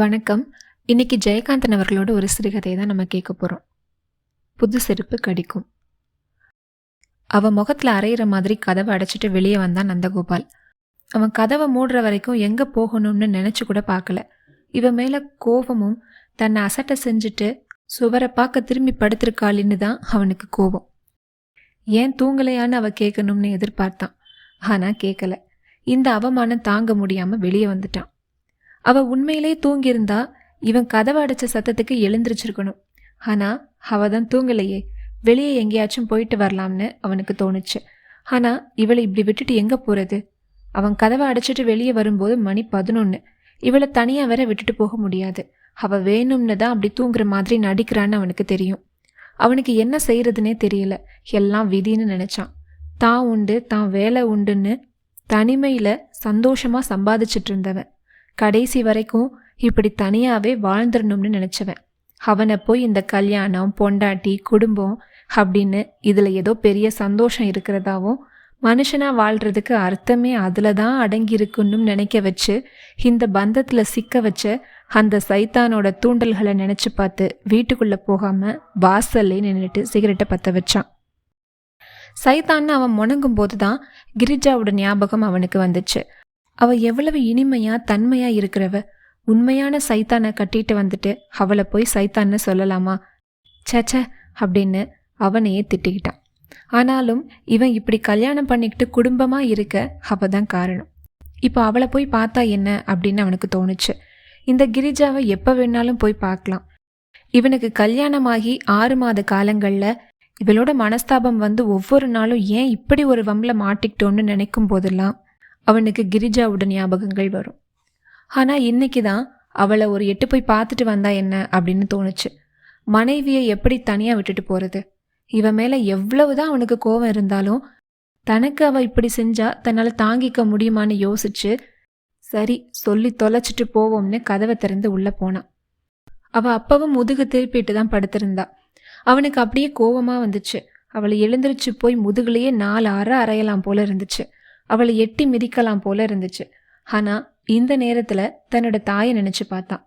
வணக்கம். இன்னைக்கு ஜெயகாந்தன் அவர்களோட ஒரு சிறுகதையை தான் நம்ம கேட்க போகிறோம் புது செருப்பு கடிக்கும். அவன் முகத்தில் அரையிற மாதிரி கதவை அடைச்சிட்டு வெளியே வந்தான் நந்தகோபால். அவன் கதவை மூடுற வரைக்கும் எங்கே போகணும்னு நினச்சி கூட பார்க்கல. இவன் மேலே கோபமும் தன்னை அசட்டை செஞ்சுட்டு சுவரை பார்க்க திரும்பி படுத்திருக்காளின்னு தான் அவனுக்கு கோபம். ஏன் தூங்கலையான்னு அவள் கேட்கணும்னு எதிர்பார்த்தான். ஆனால் கேட்கல. இந்த அவமானம் தாங்க முடியாமல் வெளியே வந்துட்டான். அவ உண்மையிலே தூங்கியிருந்தா இவன் கதவை அடைச்ச சத்தத்துக்கு எழுந்திரிச்சிருக்கணும். ஆனா அவ தான் தூங்கலையே. வெளியே எங்கேயாச்சும் போயிட்டு வரலாம்னு அவனுக்கு தோணுச்சு. ஆனா இவளை இப்படி விட்டுட்டு எங்க போறது? அவன் கதவை அடைச்சிட்டு வெளியே வரும்போது மணி பதினொன்னு. இவளை தனியா வர விட்டுட்டு போக முடியாது. அவ வேணும்னு தான் அப்படி தூங்குற மாதிரி நடிக்கிறான்னு அவனுக்கு தெரியும். அவனுக்கு என்ன செய்யறதுனே தெரியல. எல்லாம் விதின்னு நினைச்சான். தான் உண்டு தான் வேலை உண்டுன்னு தனிமையில சந்தோஷமா சம்பாதிச்சிட்டு இருந்தவன். கடைசி வரைக்கும் இப்படி தனியாகவே வாழ்ந்துடணும்னு நினச்சவன். அவனை போய் இந்த கல்யாணம் பொண்டாட்டி குடும்பம் அப்படின்னு இதில் ஏதோ பெரிய சந்தோஷம் இருக்கிறதாவும் மனுஷனாக வாழ்கிறதுக்கு அர்த்தமே அதில் தான் அடங்கியிருக்குன்னு நினைக்க வச்சு இந்த பந்தத்தில் சிக்க வச்ச அந்த சைத்தானோட தூண்டல்களை நினச்சி பார்த்து வீட்டுக்குள்ளே போகாமல் வாசல்லே நின்றுட்டு சிகரெட்டை பற்ற வச்சான். சைத்தான்னு அவன் முணங்கும் போது தான் கிரிஜாவோட ஞாபகம் அவனுக்கு வந்துச்சு. அவ எவ்வளவு இனிமையா தன்மையா இருக்கிறவ. உண்மையான சைத்தானை கட்டிட்டு வந்துட்டு அவளை போய் சைத்தான்னு சொல்லலாமா? சச்ச அப்படின்னு அவனையே திட்டிக்கிட்டான். ஆனாலும் இவன் இப்படி கல்யாணம் பண்ணிக்கிட்டு குடும்பமா இருக்க அவ தான் காரணம். இப்போ அவளை போய் பார்த்தா என்ன அப்படின்னு அவனுக்கு தோணுச்சு. இந்த கிரிஜாவை எப்போ வேணாலும் போய் பார்க்கலாம். இவனுக்கு கல்யாணமாகி ஆறு மாத காலங்களில் இவளோட மனஸ்தாபம் வந்து ஒவ்வொரு நாளும் ஏன் இப்படி ஒரு வம்பல மாட்டிக்கிட்டோன்னு நினைக்கும் போதெல்லாம் அவனுக்கு கிரிஜாவுடன் ஞாபகங்கள் வரும். ஆனால் இன்னைக்கு தான் அவளை ஒரு எட்டு போய் பார்த்துட்டு வந்தா என்ன அப்படின்னு தோணுச்சு. மனைவியை எப்படி தனியாக விட்டுட்டு போகிறது இவன் மேலே எவ்வளவுதான் அவனுக்கு கோபம் இருந்தாலும் தனக்கு அவள் இப்படி செஞ்சா தன்னால் தாங்கிக்க முடியுமான்னு யோசிச்சு சரி சொல்லி தொலைச்சிட்டு போவோம்னு கதவை திறந்து உள்ளே போனான் அவள் அப்பவும் முதுகு திருப்பிட்டு தான் படுத்திருந்தா. அவனுக்கு அப்படியே கோவமாக வந்துச்சு. அவளை எழுந்திருச்சு போய் முதுகுலேயே நாலு அற அறையலாம் போல இருந்துச்சு. அவளை எட்டி மிதிக்கலாம் போல இருந்துச்சு. ஆனால் இந்த நேரத்தில் தன்னோட தாயை நினச்சி பார்த்தான்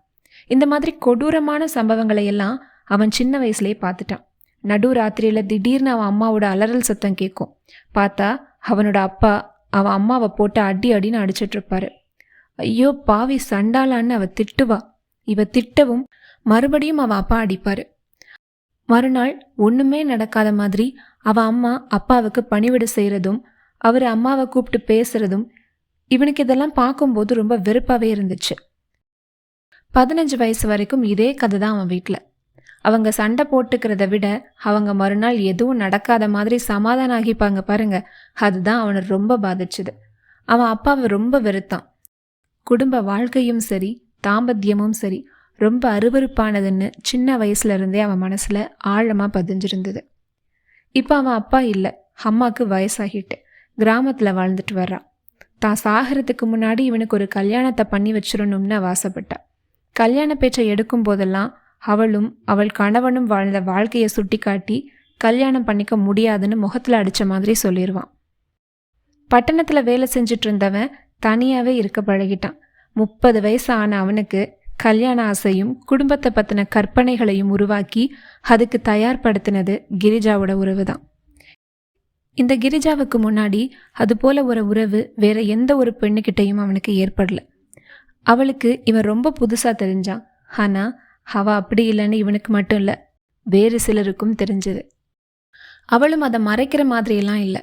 இந்த மாதிரி கொடூரமான சம்பவங்களை எல்லாம் அவன் சின்ன வயசுலேயே பார்த்துட்டான். நடு ராத்திரியில் திடீர்னு அவன் அம்மாவோட அலறல் சத்தம் கேட்கும். பார்த்தா அவனோட அப்பா அவன் அம்மாவை போட்டு அடி அடின்னு அடிச்சிட்ருப்பாரு ஐயோ பாவி சண்டாளான்னு அவ திட்டுவா. இவ திட்டவும் மறுபடியும் அவ அப்பா அடிப்பாரு. மறுநாள் ஒன்றுமே நடக்காத மாதிரி அவ அம்மா அப்பாவுக்கு பணிவிட செய்கிறதும் அவர் அம்மாவை கூப்பிட்டு பேசுறதும் இவனுக்கு இதெல்லாம் பார்க்கும்போது ரொம்ப வெறுப்பாகவே இருந்துச்சு. பதினஞ்சு வயசு வரைக்கும் இதே கதை தான் அவன் வீட்டில் அவங்க சண்டை போட்டுக்கிறத விட அவங்க மறுநாள் எதுவும் நடக்காத மாதிரி சமாதானம் ஆகிப்பாங்க பாருங்க. அதுதான் அவனை ரொம்ப பாதிச்சுது. அவன் அப்பாவை ரொம்ப வெறுத்தான். குடும்ப வாழ்க்கையும் சரி தாம்பத்தியமும் சரி ரொம்ப அருவறுப்பானதுன்னு சின்ன வயசுல இருந்தே அவன் மனசுல ஆழமா பதிஞ்சிருந்தது. இப்போ அவன் அப்பா இல்லை அம்மாவுக்கு வயசாகிட்டு. கிராமத்தில் வாழ்ந்துட்டு வர்றா. தான் சாகிறதுக்கு முன்னாடி இவனுக்கு ஒரு கல்யாணத்தை பண்ணி வச்சிடணும்னு வாசப்பட்டா கல்யாண பேச்சை எடுக்கும் போதெல்லாம் அவளும் அவள் கணவனும் வாழ்ந்த வாழ்க்கையை சுட்டி காட்டி கல்யாணம் பண்ணிக்க முடியாதுன்னு முகத்தில் அடித்த மாதிரி சொல்லிடுவான் பட்டணத்தில் வேலை செஞ்சுட்டு இருந்தவன் தனியாகவே இருக்க பழகிட்டான். முப்பது வயசு ஆன அவனுக்கு கல்யாண ஆசையும் குடும்பத்தை பற்றின கற்பனைகளையும் உருவாக்கி அதுக்கு தயார்படுத்தினது கிரிஜாவோட உறவு தான் இந்த கிரிஜாவுக்கு முன்னாடி அது போல ஒரு உறவு வேற எந்த ஒரு பெண்ணுக்கிட்டையும் அவனுக்கு ஏற்படல. அவளுக்கு இவன் ரொம்ப புதுசா தெரிஞ்சான். ஆனா அவ அப்படி இல்லைன்னு இவனுக்கு மட்டும் இல்லை வேறு சிலருக்கும் தெரிஞ்சது. அவளும் அதை மறைக்கிற மாதிரியெல்லாம் இல்லை.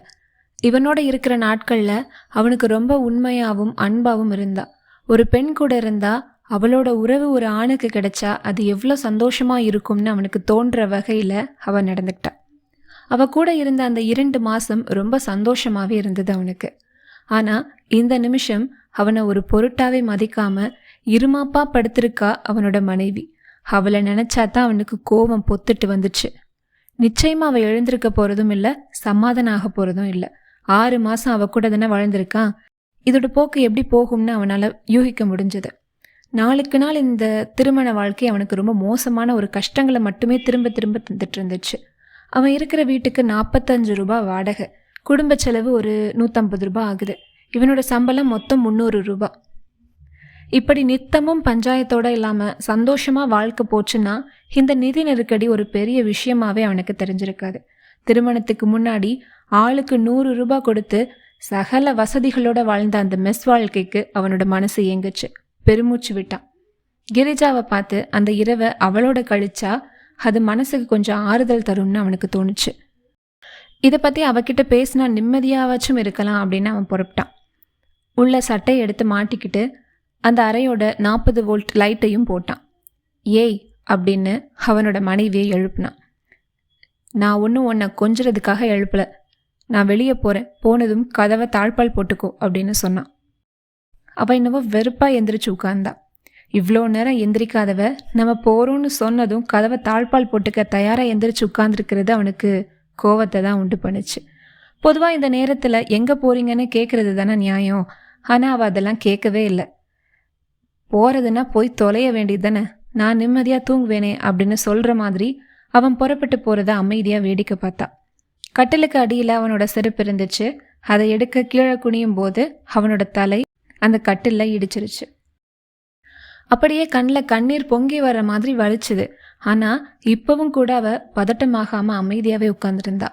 இவனோட இருக்கிற நாட்களில் அவனுக்கு ரொம்ப உண்மையாகவும் அன்பாகவும் இருந்தா. ஒரு பெண் கூட இருந்தா அவளோட உறவு ஒரு ஆணுக்கு கிடைச்சா அது எவ்வளோ சந்தோஷமாக இருக்கும்னு அவனுக்கு தோன்ற வகையில் அவன் நடந்துக்கிட்டான் அவ கூட இருந்த அந்த இரண்டு மாசம் ரொம்ப சந்தோஷமாவே இருந்தது அவனுக்கு. ஆனா இந்த நிமிஷம் அவனை ஒரு பொருட்டாவே மதிக்காம இருமாப்பா படுத்திருக்கா அவனோட மனைவி. அவளை நினைச்சாதான் அவனுக்கு கோபம் பொத்துட்டு வந்துச்சு. நிச்சயமா அவள் எழுந்திருக்க போறதும் இல்ல சமாதானம் ஆக போறதும் இல்ல. ஆறு மாசம் அவ கூட தானே வளர்ந்துருக்கான் இதோட போக்கு எப்படி போகும்னு அவனால யூகிக்க முடிஞ்சது. நாளுக்கு நாள் இந்த திருமண வாழ்க்கை அவனுக்கு ரொம்ப மோசமான ஒரு கஷ்டங்களை மட்டுமே திரும்ப திரும்ப தந்துட்டு இருந்துச்சு. அவன் இருக்கிற வீட்டுக்கு நாற்பத்தஞ்சு ரூபாய் வாடகை. குடும்ப செலவு ஒரு நூற்றம்பது ரூபாய் ஆகுது. இவனோட சம்பளம் மொத்தம் முந்நூறு ரூபா இப்படி நித்தமும் பஞ்சாயத்தோட இல்லாமல் சந்தோஷமாக வாழ்க்கை போச்சுன்னா இந்த நிதி நெருக்கடி ஒரு பெரிய விஷயமாவே அவனுக்கு தெரிஞ்சிருக்காது. திருமணத்துக்கு முன்னாடி ஆளுக்கு நூறு ரூபாய் கொடுத்து சகல வசதிகளோட வாழ்ந்த அந்த மெஸ் வாழ்க்கைக்கு அவனோட மனசு இயங்குச்சு பெருமூச்சு விட்டான். கிரிஜாவை பார்த்து அந்த இரவை அவளோட கழிச்சா அது மனசுக்கு கொஞ்சம் ஆறுதல் தரும்னு அவனுக்கு தோணுச்சு. இதை பற்றி அவகிட்ட பேசினா நிம்மதியாவாச்சும் இருக்கலாம் அப்படின்னு அவன் புறப்பட்டான். உள்ள சட்டையை எடுத்து மாட்டிக்கிட்டு அந்த அறையோட நாற்பது வோல்ட் லைட்டையும் போட்டான். ஏய் அப்படின்னு அவனோட மனைவியை எழுப்புனான். நான் ஒன்றும் உன்னை கொஞ்சிறதுக்காக எழுப்பலை. நான் வெளியே போகிறேன் போனதும் கதவை தாழ்பால் போட்டுக்கோ அப்படின்னு சொன்னான். அவள் என்னவோ வெறுப்பாக எந்திரிச்சு உட்கார்ந்தான் இவ்வளோ நேரம் எந்திரிக்காதவ நம்ம போகிறோம்னு சொன்னதும் கதவை தாழ்பால் போட்டுக்க தயாராக எந்திரிச்சு உட்கார்ந்துருக்கிறது அவனுக்கு கோவத்தை தான் உண்டு பண்ணுச்சு. பொதுவாக இந்த நேரத்தில் எங்கே போகிறீங்கன்னு கேட்குறது தானே நியாயம். ஆனால் அவள் அதெல்லாம் கேட்கவே இல்லை. போகிறதுனா போய் தொலைய வேண்டியது தானே. நான் நிம்மதியாக தூங்குவேனே அப்படின்னு சொல்கிற மாதிரி அவன் புறப்பட்டு போகிறத அமைதியாக வேடிக்கை பார்த்தா. கட்டிலுக்கு அடியில் அவனோட செருப்பு இருந்துச்சு. அதை எடுக்க கீழே குனியும் போது அவனோட தலை அந்த கட்டிலில் இடிச்சிருச்சு. அப்படியே கண்ணில் கண்ணீர் பொங்கி வர மாதிரி வலிச்சுது. ஆனால் இப்போவும் கூட அவ பதட்டமாகாமல் அமைதியாகவே உட்காந்துருந்தா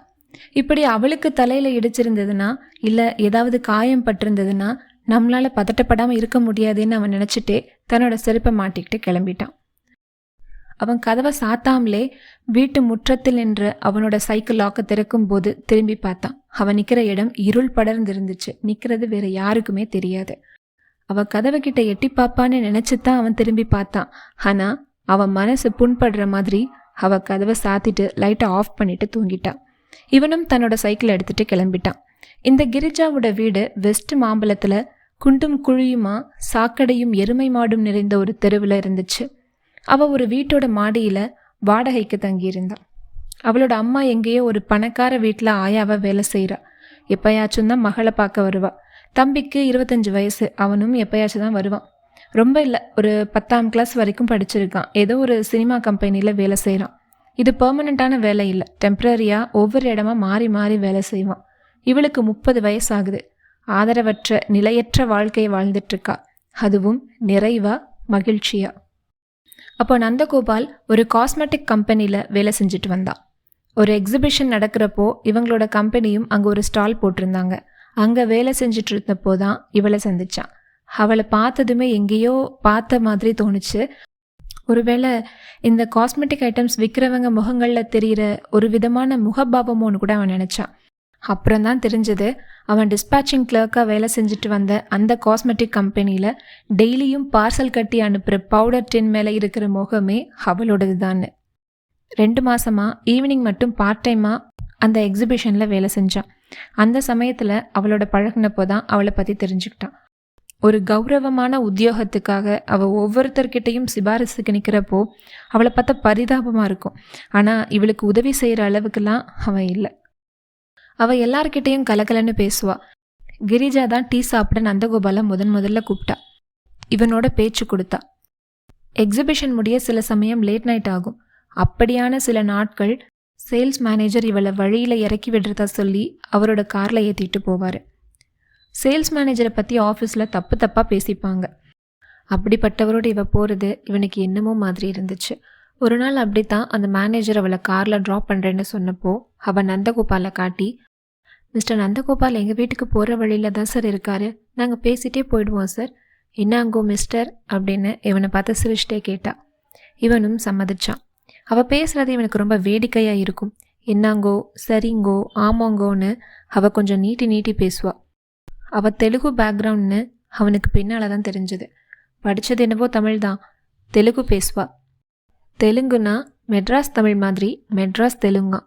இப்படி அவளுக்கு தலையில் இடிச்சிருந்ததுன்னா இல்லை ஏதாவது காயம் பட்டிருந்ததுன்னா நம்மளால் பதட்டப்படாமல் இருக்க முடியாதுன்னு அவன் நினச்சிட்டே தன்னோட செருப்பை மாட்டிக்கிட்டு கிளம்பிட்டான். அவன் கதவை சாத்தாமலே வீட்டு முற்றத்தில் நின்று அவனோட சைக்கிள் லாக்க திறக்கும் போது திரும்பி பார்த்தான். அவன் நிற்கிற இடம் இருள் படர்ந்து இருந்துச்சு நிற்கிறது வேற யாருக்குமே தெரியாது. அவ கதவை கிட்ட எட்டி பாப்பான்னு நினைச்சுதான் அவன் திரும்பி பார்த்தான். ஆனா அவன் மனசு புண்படுற மாதிரி அவ கதவை சாத்திட்டு லைட்டை ஆஃப் பண்ணிட்டு தூங்கிட்டான் இவனும் தன்னோட சைக்கிள் எடுத்துட்டு கிளம்பிட்டான். இந்த கிரிஜாவோட வீடு வெஸ்ட் மாம்பலத்துல குண்டும் குழியுமா சாக்கடையும் எருமை மாடும் நிறைந்த ஒரு தெருவில் இருந்துச்சு. அவள் ஒரு வீட்டோட மாடியில் வாடகைக்கு தங்கியிருந்தாள் அவளோட அம்மா எங்கேயோ ஒரு பணக்கார வீட்டில் ஆயாவை வேலை செய்கிறா எப்பயாச்சும் தான் மகளை பார்க்க வருவாள் தம்பிக்கு இருபத்தஞ்சி வயசு அவனும் எப்பயாச்சும் தான் வருவான். ரொம்ப இல்லை ஒரு பத்தாம் கிளாஸ் வரைக்கும் படிச்சிருக்கான். ஏதோ ஒரு சினிமா கம்பெனியில் வேலை செய்கிறான் இது பெர்மனண்ட்டான வேலை இல்லை. டெம்ப்ரரியாக ஒவ்வொரு இடமா மாறி மாறி வேலை செய்வான். இவளுக்கு முப்பது வயசாகுது. ஆதரவற்ற நிலையற்ற வாழ்க்கையை வாழ்ந்துட்டுருக்கா. அதுவும் நிறைவாக மகிழ்ச்சியாக அப்போ நந்தகோபால் ஒரு காஸ்மெட்டிக் கம்பெனியில் வேலை செஞ்சுட்டு வந்தான் ஒரு எக்ஸிபிஷன் நடக்கிறப்போ இவங்களோட கம்பெனியும் அங்கே ஒரு ஸ்டால் போட்டிருந்தாங்க. அங்கே வேலை செஞ்சுட்டு இருந்தப்போ தான் இவளை சந்திச்சான். அவளை பார்த்ததுமே எங்கேயோ பார்த்த மாதிரி தோணுச்சு. ஒருவேளை இந்த காஸ்மெட்டிக் ஐட்டம்ஸ் விற்கிறவங்க முகங்களில் தெரிகிற ஒரு விதமான முகபாவமோன்னு கூட அவன் நினச்சான். அப்புறம் தான் தெரிஞ்சது அவன் டிஸ்பேச்சிங் கிளர்க்காக வேலை செஞ்சுட்டு வந்த அந்த காஸ்மெட்டிக் கம்பெனியில் டெய்லியும் பார்சல் கட்டி அனுப்புகிற பவுடர் டின் மேலே இருக்கிற முகமே அவளோடது தான் ரெண்டு மாதமாக ஈவினிங் மட்டும் பார்ட் டைமாக அந்த எக்ஸிபிஷனில் வேலை செஞ்சான். அந்த சமயத்தில் அவளோட பழகினப்போ தான் அவளை பற்றி தெரிஞ்சுக்கிட்டான். ஒரு கௌரவமான உத்தியோகத்துக்காக அவள் ஒவ்வொருத்தர்கிட்டையும் சிபாரிசுக்கு நிற்கிறப்போ அவளை பார்த்தா பரிதாபமாக இருக்கும். ஆனால் இவளுக்கு உதவி செய்கிற அளவுக்குலாம் அவன் இல்லை. அவள் எல்லார்கிட்டேயும் கலகலன்னு பேசுவா. கிரிஜா தான் டீ சாப்பிட நந்தகோபாலை முதன் முதல்ல கூப்பிட்டா. இவனோட பேச்சு கொடுத்தா. எக்ஸிபிஷன் முடிய சில சமயம் லேட் நைட் ஆகும். அப்படியான சில நாட்கள் சேல்ஸ் மேனேஜர் இவளை வழியில் இறக்கி விடுறதா சொல்லி அவரோட காரில் ஏற்றிட்டு போவார். சேல்ஸ் மேனேஜரை பற்றி ஆஃபீஸில் தப்பு தப்பாக பேசிப்பாங்க. அப்படிப்பட்டவரோட இவ போகிறது இவனுக்கு என்னமோ மாதிரி இருந்துச்சு. ஒரு நாள் அப்படி தான் அந்த மேனேஜர் அவளை காரில் ட்ராப் பண்ணுறேன்னு சொன்னப்போ அவள் நந்தகோபாலை காட்டி மிஸ்டர் நந்தகோபால் எங்கள் வீட்டுக்கு போகிற வழியில் தான் சார் இருக்காரு. நாங்கள் பேசிகிட்டே போயிடுவோம் சார். என்னாங்கோ மிஸ்டர்? அப்படின்னு இவனை பார்த்து சிரிச்சிட்டே கேட்டா. இவனும் சம்மதிச்சான். அவள் பேசுகிறது இவனுக்கு ரொம்ப வேடிக்கையாக இருக்கும். என்னாங்கோ சரிங்கோ ஆமாங்கோன்னு அவள் கொஞ்சம் நீட்டி நீட்டி பேசுவாள் அவள் தெலுங்கு பேக்ரவுண்ட்னு அவனுக்கு பின்னால் தான் தெரிஞ்சது. படித்தது என்னவோ தமிழ் தான் தெலுங்கு பேசுவா. தெலுங்குனா மெட்ராஸ் தமிழ் மாதிரி மெட்ராஸ் தெலுங்கா.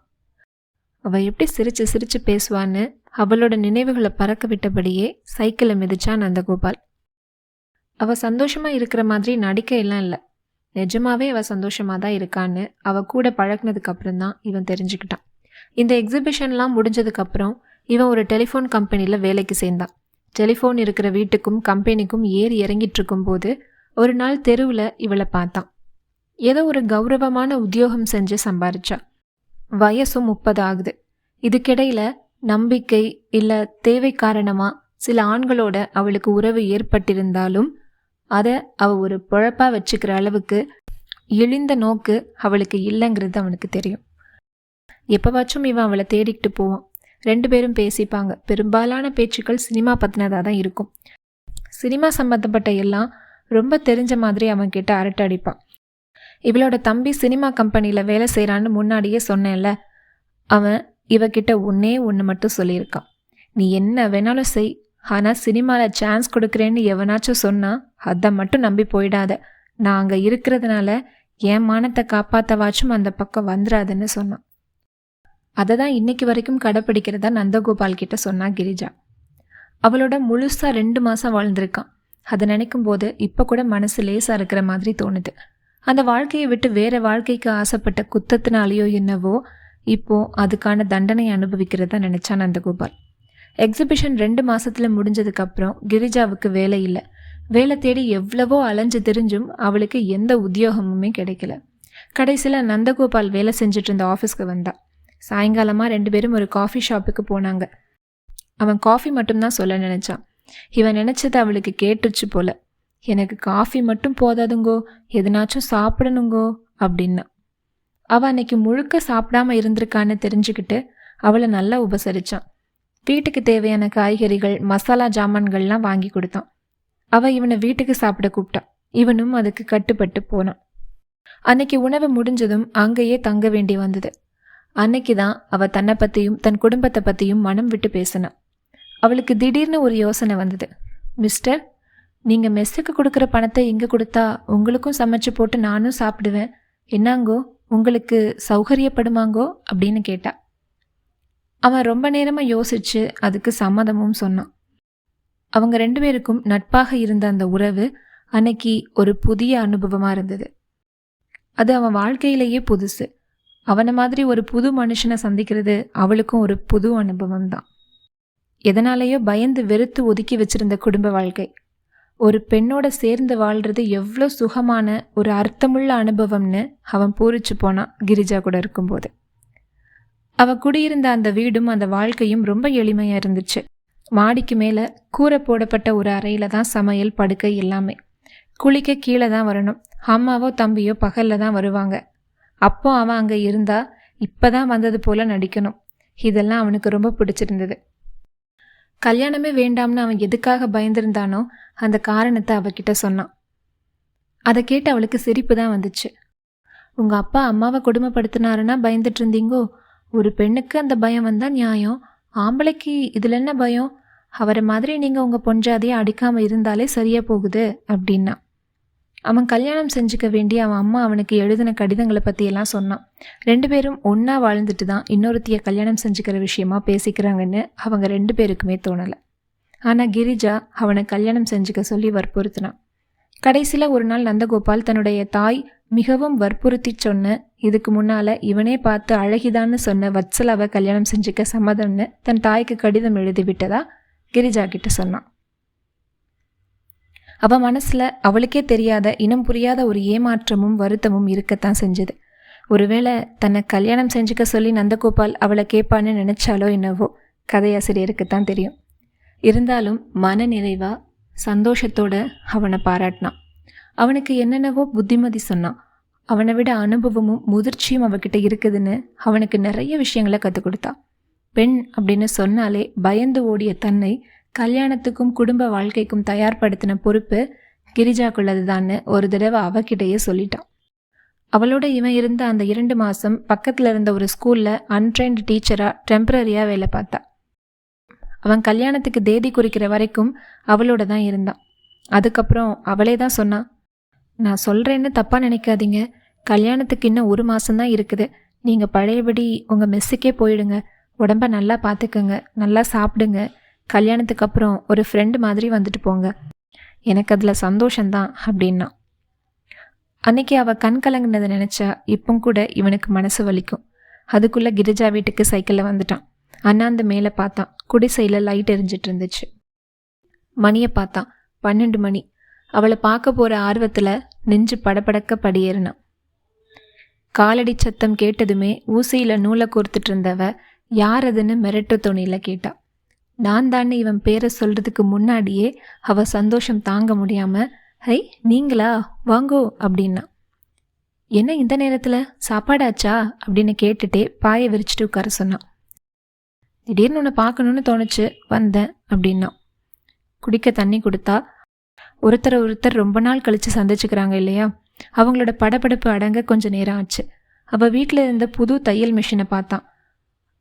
அவள் எப்படி சிரித்து சிரித்து பேசுவான்னு அவளோட நினைவுகளை பறக்க விட்டபடியே சைக்கிளை மிதிச்சான் நந்தகோபால். அவள் சந்தோஷமாக இருக்கிற மாதிரி நடிக்க எல்லாம் இல்லை. நிஜமாவே அவள் சந்தோஷமாக தான் இருக்கான்னு அவள் கூட பழகினதுக்கு அப்புறம் தான் இவன் தெரிஞ்சுக்கிட்டான். இந்த எக்ஸிபிஷன்லாம் முடிஞ்சதுக்கப்புறம் இவன் ஒரு டெலிஃபோன் கம்பெனியில் வேலைக்கு சேர்ந்தான். டெலிஃபோன் இருக்கிற வீட்டுக்கும் கம்பெனிக்கும் ஏறி இறங்கிட்டு இருக்கும்போது ஒரு நாள் தெருவில் இவளை பார்த்தான். ஏதோ ஒரு கௌரவமான உத்தியோகம் செஞ்சு சம்பாரிச்சா. வயசும் முப்பது ஆகுது. இதுக்கிடையில் நம்பிக்கை இல்லை தேவை காரணமாக சில ஆண்களோட அவளுக்கு உறவு ஏற்பட்டிருந்தாலும் அதை அவ ஒரு பொழப்பா வச்சுக்கிற அளவுக்கு இழிந்த நோக்கு அவளுக்கு இல்லைங்கிறது அவனுக்கு தெரியும். எப்போவாச்சும் இவன் அவளை தேடிக்கிட்டு போவான். ரெண்டு பேரும் பேசிப்பாங்க. பெரும்பாலான பேச்சுக்கள் சினிமா பற்றினதாக தான் இருக்கும். சினிமா சம்மந்தப்பட்ட எல்லாம் ரொம்ப தெரிஞ்ச மாதிரி அவன் கிட்ட அரட்டை அடிப்பான். இவளோட தம்பி சினிமா கம்பெனியில் வேலை செய்கிறான்னு முன்னாடியே சொன்னேன்ல. அவன் இவகிட்ட ஒன்னே ஒன்று மட்டும் சொல்லியிருக்கான். நீ என்ன வேணாலும் செய். ஆனால் சினிமாவில் சான்ஸ் கொடுக்குறேன்னு எவனாச்சும் சொன்னால் அதை மட்டும் நம்பி போயிடாத. நான் அங்கே இருக்கிறதுனால என் மானத்தை காப்பாற்றவாச்சும் அந்த பக்கம் வந்துடாதுன்னு சொன்னான். அதை தான் இன்னைக்கு வரைக்கும் கடைப்பிடிக்கிறதா நந்தகோபால் கிட்ட சொன்னா கிரிஜா. அவளோட முழுசாக ரெண்டு மாதம் வாழ்ந்திருக்கான். அதை நினைக்கும் போது இப்போ கூட மனசு லேசாக இருக்கிற மாதிரி தோணுது. அந்த வாழ்க்கையை விட்டு வேற வாழ்க்கைக்கு ஆசைப்பட்ட குத்தத்தினாலேயோ என்னவோ இப்போ அதுக்கான தண்டனை அனுபவிக்கிறதா நினைச்சா நந்தகோபால். எக்ஸிபிஷன் ரெண்டு மாசத்துல முடிஞ்சதுக்கப்புறம் கிரிஜாவுக்கு வேலை இல்லை. வேலை தேடி எவ்வளவோ அலைஞ்சு தெரிஞ்சும் அவளுக்கு எந்த உத்தியோகமுமே கிடைக்கல. கடைசியில் நந்தகோபால் வேலை செஞ்சுட்டு இருந்த ஆஃபீஸ்க்கு வந்தா. சாயங்காலமாக ரெண்டு பேரும் ஒரு காஃபி ஷாப்புக்கு போனாங்க. அவன் காஃபி மட்டும்தான் சொல்ல நினச்சான். இவன் நினச்சது அவளுக்கு கேட்டுச்சு போல. எனக்கு காஃபி மட்டும் போதாதுங்கோ. எதுனாச்சும் சாப்பிடணுங்கோ அப்படின்னா. அவள் அன்னைக்கு முழுக்க சாப்பிடாம இருந்திருக்கான்னு தெரிஞ்சுக்கிட்டு அவளை நல்லா உபசரித்தான் வீட்டுக்கு தேவையான காய்கறிகள் மசாலா ஜாமான்கள்லாம் வாங்கி கொடுத்தான். அவள் இவனை வீட்டுக்கு சாப்பிட கூப்பிட்டான் இவனும் அதுக்கு கட்டுப்பட்டு போனான். அன்னைக்கு உணவு முடிஞ்சதும் அங்கேயே தங்க வேண்டி வந்தது. அன்னைக்கு தான் அவள் தன்னை பற்றியும் தன் குடும்பத்தை பற்றியும் மனம் விட்டு பேசினான் அவளுக்கு திடீர்னு ஒரு யோசனை வந்தது. மிஸ்டர் நீங்கள் மெஸ்ஸுக்கு கொடுக்குற பணத்தை இங்கே கொடுத்தா உங்களுக்கும் சமைச்சு போட்டு நானும் சாப்பிடுவேன். என்னங்கோ உங்களுக்கு சௌகரியப்படுமாங்கோ? அப்படின்னு கேட்டா. அவன் ரொம்ப நேரமாக யோசிச்சு அதுக்கு சம்மதமும் சொன்னான். அவங்க ரெண்டு பேருக்கும் நட்பாக இருந்த அந்த உறவு அன்னைக்கு ஒரு புதிய அனுபவமாக இருந்தது. அது அவன் வாழ்க்கையிலேயே புதுசு. அவனை மாதிரி ஒரு புது மனுஷனை சந்திக்கிறது அவளுக்கும் ஒரு புது அனுபவம் தான். எதனாலேயோ பயந்து வெறுத்து ஒதுக்கி வச்சிருந்த குடும்ப வாழ்க்கை. ஒரு பெண்ணோட சேர்ந்து வாழ்றது எவ்வளோ சுகமான ஒரு அர்த்தமுள்ள அனுபவம்னு அவன் பூரிச்சு போனான் கிரிஜா கூட இருக்கும்போது. அவ குடியிருந்த அந்த வீடும் அந்த வாழ்க்கையும் ரொம்ப எளிமையாக இருந்துச்சு. மாடிக்கு மேலே கூரை போடப்பட்ட ஒரு அறையில் தான் சமையல் படுக்கை எல்லாமே. குளிக்க கீழே தான் வரணும். அம்மாவோ தம்பியோ பகலில் தான் வருவாங்க. அப்போ அவன் அங்கே இருந்தா இப்போ தான் வந்தது போல நடிக்கணும். இதெல்லாம் அவனுக்கு ரொம்ப பிடிச்சிருந்தது. கல்யாணமே வேண்டாம்னு அவன் எதுக்காக பயந்திருந்தானோ அந்த காரணத்தை அவகிட்ட சொன்னான். அதை கேட்டு அவளுக்கு சிரிப்பு தான் வந்துச்சு. உங்கள் அப்பா அம்மாவை கொடுமைப்படுத்தினாருன்னா பயந்துட்டு இருந்தீங்கோ? ஒரு பெண்ணுக்கு அந்த பயம் வந்தால் நியாயம். ஆம்பளைக்கு இதில் என்ன பயம்? அவரை மாதிரி நீங்கள் உங்கள் பொஞ்சாதையை அடிக்காமல் இருந்தாலே சரியாக போகுது அப்படின்னா. அவன் கல்யாணம் செஞ்சுக்க வேண்டி அவன் அம்மா அவனுக்கு எழுதின கடிதங்களை பற்றியெல்லாம் சொன்னான். ரெண்டு பேரும் ஒன்றா வாழ்ந்துட்டு தான் இன்னொருத்திய கல்யாணம் செஞ்சுக்கிற விஷயமா பேசிக்கிறாங்கன்னு அவங்க ரெண்டு பேருக்குமே தோணலை. ஆனால் கிரிஜா அவனை கல்யாணம் செஞ்சுக்க சொல்லி வற்புறுத்தினான். கடைசியில் ஒரு நாள் நந்தகோபால் தன்னுடைய தாய் மிகவும் வற்புறுத்தி சொன்ன இதுக்கு முன்னால் இவனே பார்த்து அழகிதான்னு சொன்ன வத்சலாவை கல்யாணம் செஞ்சுக்க சம்மதம்னு தன் தாய்க்கு கடிதம் எழுதி விட்டதா கிரிஜா கிட்ட சொன்னான். அவள் மனசில் அவளுக்கே தெரியாத இனம் புரியாத ஒரு ஏமாற்றமும் வருத்தமும் இருக்கத்தான் செஞ்சது. ஒருவேளை தன்னை கல்யாணம் செஞ்சுக்க சொல்லி நந்தகோபால் அவளை கேட்பான்னு நினைச்சாலோ என்னவோ கதையாசிரியருக்குத்தான் தெரியும். இருந்தாலும் மன நிறைவா சந்தோஷத்தோட அவனை பாராட்டினான். அவனுக்கு என்னென்னவோ புத்திமதி சொன்னான். அவனை விட அனுபவமும் முதிர்ச்சியும் அவகிட்ட இருக்குதுன்னு அவனுக்கு நிறைய விஷயங்களை கற்றுக் கொடுத்தா. பெண் அப்படின்னு சொன்னாலே பயந்து ஓடிய தன்னை கல்யாணத்துக்கும் குடும்ப வாழ்க்கைக்கும் தயார்படுத்தின பொறுப்பு கிரிஜாக்குள்ளதுதான்னு ஒரு தடவை அவகிட்டயே சொல்லிட்டான். அவளோட இவன் இருந்த அந்த இரண்டு மாதம் பக்கத்தில் இருந்த ஒரு ஸ்கூலில் அன்ட்ரைன்டு டீச்சராக டெம்பரரியாக வேலை பார்த்தா. அவன் கல்யாணத்துக்கு தேதி குறிக்கிற வரைக்கும் அவளோட தான் இருந்தான். அதுக்கப்புறம் அவளே தான் சொன்னான் நான் சொல்கிறேன்னு தப்பாக நினைக்காதீங்க. கல்யாணத்துக்கு இன்னும் ஒரு மாதம்தான் இருக்குது. நீங்கள் பழையபடி உங்கள் மெஸ்ஸுக்கே போயிடுங்க. உடம்ப நல்லா பார்த்துக்கங்க நல்லா சாப்பிடுங்க. கல்யாணத்துக்கு அப்புறம் ஒரு ஃப்ரெண்டு மாதிரி வந்துட்டு போங்க. எனக்கு அதில் சந்தோஷந்தான் அப்படின்னா. அன்னைக்கு அவள் கண் கலங்கினதை நினச்சா இப்போ கூட இவனுக்கு மனசு வலிக்கும். அதுக்குள்ளே கிரிஜா வீட்டுக்கு சைக்கிளில் வந்துட்டான். அண்ணாந்து மேலே பார்த்தான். குடிசையில் லைட் எரிஞ்சிட்டு இருந்துச்சு. மணியை பார்த்தான். பன்னெண்டு மணி. அவளை பார்க்க போகிற ஆர்வத்தில் நெஞ்சு படபடக்க படியேறினான். காலடி சத்தம் கேட்டதுமே ஊசியில் நூலை கோர்த்துட்டு இருந்தவ யார் அதுன்னு மிரட்டு துணியில் கேட்டா. நான் தானே இவன் பேரை சொல்கிறதுக்கு முன்னாடியே அவள் சந்தோஷம் தாங்க முடியாமல் ஹை நீங்களா? வாங்கோ அப்படின்னா. என்ன இந்த நேரத்தில்? சாப்பாடாச்சா? அப்படின்னு கேட்டுட்டே பாயை விரிச்சிட்டு உட்கார சொன்னான். திடீர்னு உன்னை பார்க்கணுன்னு தோணுச்சு வந்தேன் அப்படின்னா. குடிக்க தண்ணி கொடுத்தா ஒருத்தரை ஒருத்தர் ரொம்ப நாள் கழித்து சந்திச்சுக்கிறாங்க இல்லையா? அவங்களோட படபடப்பு அடங்க கொஞ்சம் நேரம் ஆச்சு. அவள் வீட்டில் இருந்த புது தையல் மிஷினை பார்த்தான்.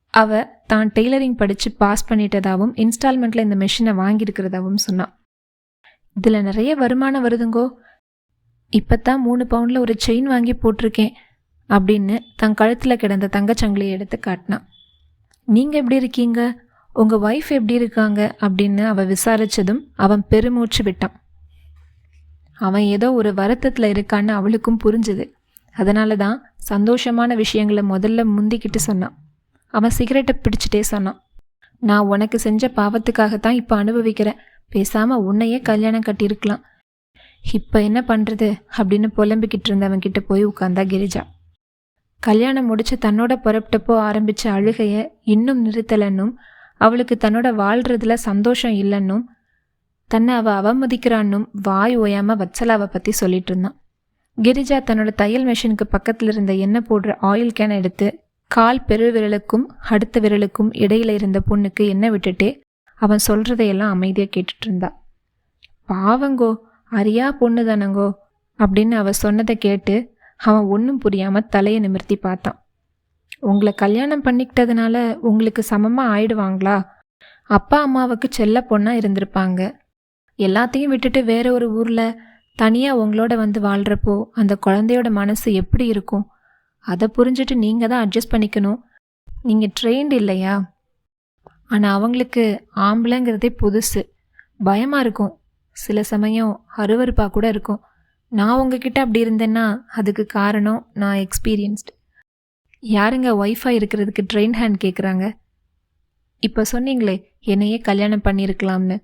அவள் தான் டெய்லரிங் படித்து பாஸ் பண்ணிட்டதாகவும் இன்ஸ்டால்மெண்ட்டில் இந்த மிஷினை வாங்கியிருக்கிறதாவும் சொன்னான். இதில் நிறைய வருமானம் வருதுங்கோ. இப்போ தான் மூணு பவுண்டில் ஒரு செயின் வாங்கி போட்டிருக்கேன் அப்படின்னு தன் கழுத்தில் கிடந்த தங்கச்சங்கிலியை எடுத்து காட்டினான். நீங்கள் எப்படி இருக்கீங்க? உங்கள் ஒய்ஃப் எப்படி இருக்காங்க? அப்படின்னு அவள் விசாரித்ததும் அவன் பெருமூச்சு விட்டான். அவன் ஏதோ ஒரு வருத்தத்தில் இருக்கான்னு அவளுக்கும் புரிஞ்சுது. அதனால தான் சந்தோஷமான விஷயங்களை முதல்ல முந்திக்கிட்டு சொன்னான். அவன் சிகரெட்டை பிடிச்சிட்டே சொன்னான். நான் உனக்கு செஞ்ச பாவத்துக்காகத்தான் இப்போ அனுபவிக்கிறேன். பேசாமல் உன்னையே கல்யாணம் கட்டியிருக்கலாம். இப்போ என்ன பண்ணுறது அப்படின்னு புலம்பிக்கிட்டு இருந்தவன் கிட்ட போய் உட்காந்தா கிரிஜா. கல்யாணம் முடிச்சு தன்னோட புறப்பட்டப்போ ஆரம்பித்த அழுகையை இன்னும் நிறுத்தலன்னும் அவளுக்கு தன்னோட வாழ்கிறதுல சந்தோஷம் இல்லைன்னும் தன்னை அவள் அவமதிக்கிறான்னும் வாய் ஓயாமல் வச்சலாவை பற்றி சொல்லிட்டு இருந்தான் கிரிஜா தன்னோட தையல் மிஷினுக்கு பக்கத்தில் இருந்த எண்ணெய் போடுற ஆயில் கேனை எடுத்து கால் பெரு விரலுக்கும் அடுத்த விரலுக்கும் இடையில இருந்த பொண்ணுக்கு எண்ணெய் விட்டுட்டே அவன் சொல்கிறதையெல்லாம் அமைதியாக கேட்டுட்டு இருந்தா பாவங்கோ அரியா பொண்ணு தானங்கோ அப்படின்னு அவள் சொன்னதை கேட்டு அவன் ஒன்றும் புரியாமல் தலையை நிமிர்த்தி பார்த்தான். உங்களை கல்யாணம் பண்ணிக்கிட்டதுனால உங்களுக்கு சமமாக ஆயிடுவாங்களா? அப்பா அம்மாவுக்கு செல்ல பொண்ணாக இருந்திருப்பாங்க. எல்லாத்தையும் விட்டுட்டு வேற ஒரு ஊரில் தனியாக உங்களோட வந்து வாழ்கிறப்போ அந்த குழந்தையோட மனசு எப்படி இருக்கும்? அதை புரிஞ்சுட்டு நீங்கள் தான் அட்ஜஸ்ட் பண்ணிக்கணும். நீங்கள் ட்ரெயின்டு இல்லையா? ஆனால் அவங்களுக்கு ஆம்பளைங்கிறதே புதுசு. பயமாக இருக்கும். சில சமயம் அருவருப்பாக கூட இருக்கும். நான் உங்ககிட்ட அப்படி இருந்தேன்னா அதுக்கு காரணம் நான் எக்ஸ்பீரியன்ஸ்டு யாருங்க ஒய்ஃபாக இருக்கிறதுக்கு ட்ரெயின் ஹேண்ட் கேட்குறாங்க இப்போ சொன்னீங்களே என்னையே கல்யாணம் பண்ணியிருக்கலாம்னு.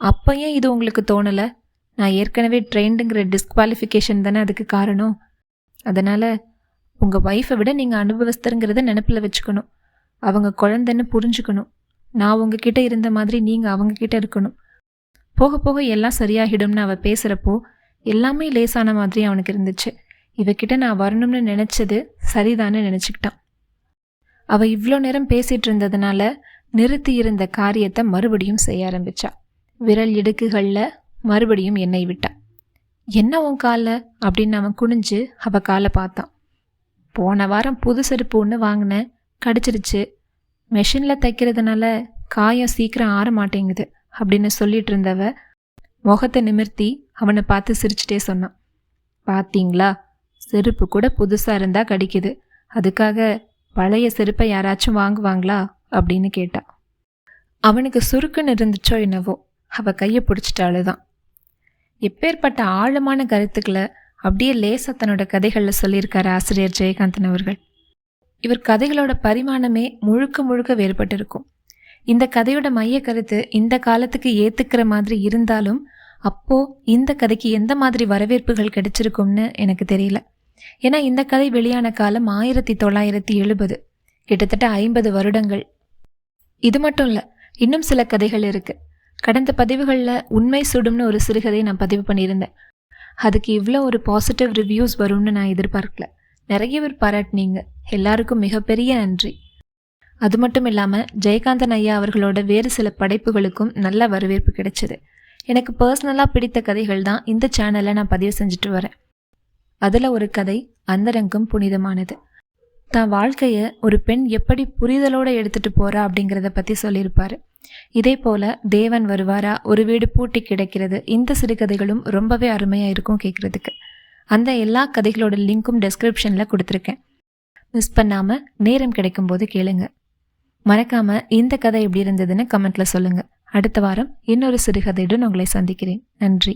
அப்போ ஏன் இது உங்களுக்கு தோணலை? நான் ஏற்கனவே ட்ரெயின்டுங்கிற டிஸ்குவாலிஃபிகேஷன் தானே அதுக்கு காரணம். அதனால் உங்கள் ஒய்ஃபை விட நீங்கள் அனுபவஸ்தருங்கிறத நினப்பில் வச்சுக்கணும். அவங்க குழந்தைன்னு புரிஞ்சுக்கணும். நான் உங்ககிட்ட இருந்த மாதிரி நீங்கள் அவங்கக்கிட்ட இருக்கணும். போக போக எல்லாம் சரியாகிடும்னு அவள் பேசுகிறப்போ எல்லாமே லேசான மாதிரி அவனுக்கு இருந்துச்சு. இவகிட்ட நான் வரணும்னு நினச்சது சரிதான்னு நினச்சிக்கிட்டான். அவள் இவ்வளோ நேரம் பேசிகிட்டு இருந்ததுனால நிறுத்தி இருந்த காரியத்தை மறுபடியும் செய்ய ஆரம்பித்தாள் விரல் இடுக்குகளில் மறுபடியும் எண்ணெய் விட்டான் என்ன உன் காலில்? அப்படின்னு அவன் குனிஞ்சு அவள் காலை பார்த்தான். போன வாரம் புது செருப்பு ஒன்று வாங்கினேன். கடிச்சிருச்சு. மெஷினில் தைக்கிறதுனால காயம் சீக்கிரம் ஆற மாட்டேங்குது அப்படின்னு சொல்லிட்டு இருந்தவ முகத்தை நிமிர்த்தி அவனை பார்த்து சிரிச்சிட்டே சொன்னான். பார்த்தீங்களா செருப்பு கூட புதுசாக இருந்தால் கடிக்குது. அதுக்காக பழைய செருப்பை யாராச்சும் வாங்குவாங்களா? அப்படின்னு கேட்டா. அவனுக்கு சுருக்குன்னு இருந்துச்சோ என்னவோ. அவ கையை பிடிச்சிட்டாளுதான் எப்பேற்பட்ட ஆழமான கருத்துக்களை அப்படியே லேசா தன்னோட கதைகளில் சொல்லியிருக்காரு ஆசிரியர் ஜெயகாந்தன் அவர்கள். இவர் கதைகளோட பரிமாணமே முழுக்க முழுக்க வேறுபட்டிருக்கும். இந்த கதையோட மைய கருத்து இந்த காலத்துக்கு ஏத்துக்கிற மாதிரி இருந்தாலும் அப்போ இந்த கதைக்கு எந்த மாதிரி வரவேற்புகள் கிடைச்சிருக்கும்னு எனக்கு தெரியல. ஏன்னா இந்த கதை வெளியான காலம் ஆயிரத்தி தொள்ளாயிரத்தி எழுபது. கிட்டத்தட்ட ஐம்பது வருடங்கள். இது மட்டும் இல்லை இன்னும் சில கதைகள் இருக்குது கடந்த பதிவுகளில் உண்மை சுடும்னு ஒரு சிறுகதை நான் பதிவு பண்ணியிருந்தேன். அதுக்கு இவ்வளோ ஒரு பாசிட்டிவ் ரிவ்யூஸ் வரும்னு நான் எதிர்பார்க்கல. நிறைய பேர் பாராட்டினீங்க. எல்லாருக்கும் மிகப்பெரிய நன்றி. அது மட்டும் இல்லாமல் ஜெயகாந்தன் ஐயா அவர்களோட வேறு சில படைப்புகளுக்கும் நல்ல வரவேற்பு கிடைச்சிது. எனக்கு பர்சனலாக பிடித்த கதைகள் தான் இந்த சேனலில் நான் பதிவு செஞ்சுட்டு வரேன். அதில் ஒரு கதை அந்தரங்கம் புனிதமானது. தான் வாழ்க்கையை ஒரு பெண் எப்படி புரிதலோடு எடுத்துகிட்டு போகிறா அப்படிங்கிறத பற்றி சொல்லியிருப்பார். இதே போல தேவன் வருவாரா? ஒரு வீடு பூட்டி கிடைக்கிறது. இந்த சிறுகதைகளும் ரொம்பவே அருமையாக இருக்கும் கேட்குறதுக்கு அந்த எல்லா கதைகளோட லிங்க்கும் டெஸ்கிரிப்ஷனில் கொடுத்துருக்கேன். மிஸ் பண்ணாமல் நேரம் கிடைக்கும்போது கேளுங்க. மறக்காமல் இந்த கதை எப்படி இருந்ததுன்னு கமெண்ட்டில் சொல்லுங்கள் அடுத்த வாரம் இன்னொரு சிறுகதையுடன் உங்களை சந்திக்கிறேன். நன்றி.